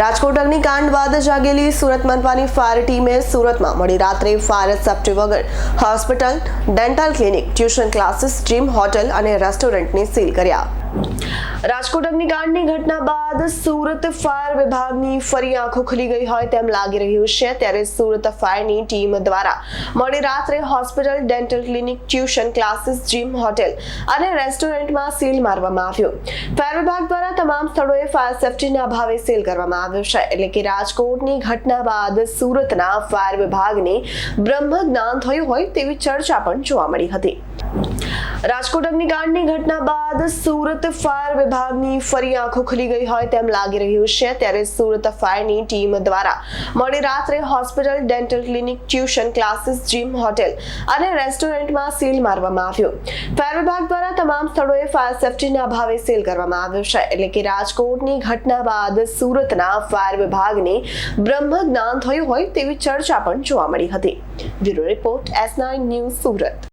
રાજકોટ અગ્નિકાંડ બાદ જાગેલી સુરત મનપાની ફાયર ટીમે સુરતમાં મોડી રાત્રે ફાયર સેફ્ટી વગર hospital, dental clinic, tuition classes gym hotel અને રેસ્ટોરન્ટને સીલ કર્યા. રાજકોટ અગ્નિકાંડની ઘટના બાદ સુરત ફાયર વિભાગની ફરી આંખો ખુલી ગઈ હોય તેમ લાગી રહ્યું છે. ત્યારે સુરત ફાયરની ટીમ દ્વારા મોડી રાત્રે hospital, dental clinic, tuition classes, gym, hotel અને રેસ્ટોરન્ટમાં સીલ મારવામાં આવ્યો. ફાયર વિભાગ દ્વારા તમામ સ્થળોએ ફાયર સેફ્ટીના અભાવે સીલ કરવામાં આવ્યો છે. એટલે કે રાજકોટની ઘટના બાદ સુરતના ફાયર વિભાગને બ્રહ્મ જ્ઞાન થયું હોય તેવી ચર્ચા પણ જોવા મળી હતી. રાજકોટ અગ્નિકાંડની ઘટના બાદ સુરત ફાયર વિભાગની ફરી આંખો ખુલી ગઈ હોય તેમ લાગી રહ્યું છે. ત્યારે સુરત ફાયરની ટીમ દ્વારા મોડી રાત્રે hospital, dental clinic, tuition classes, gym, hotel અને રેસ્ટોરન્ટમાં સીલ મારવામાં આવ્યો. ફાયર વિભાગ દ્વારા તમામ સ્થળોએ ફાયર સેફટીના અભાવે સીલ કરવામાં આવ્યો છે. એટલે કે રાજકોટની ઘટના બાદ સુરતના ફાયર વિભાગને બ્રહ્મ જ્ઞાન થયું હોય તેવી ચર્ચા પણ જોવા મળી હતી. Bureau report S nine news Surat.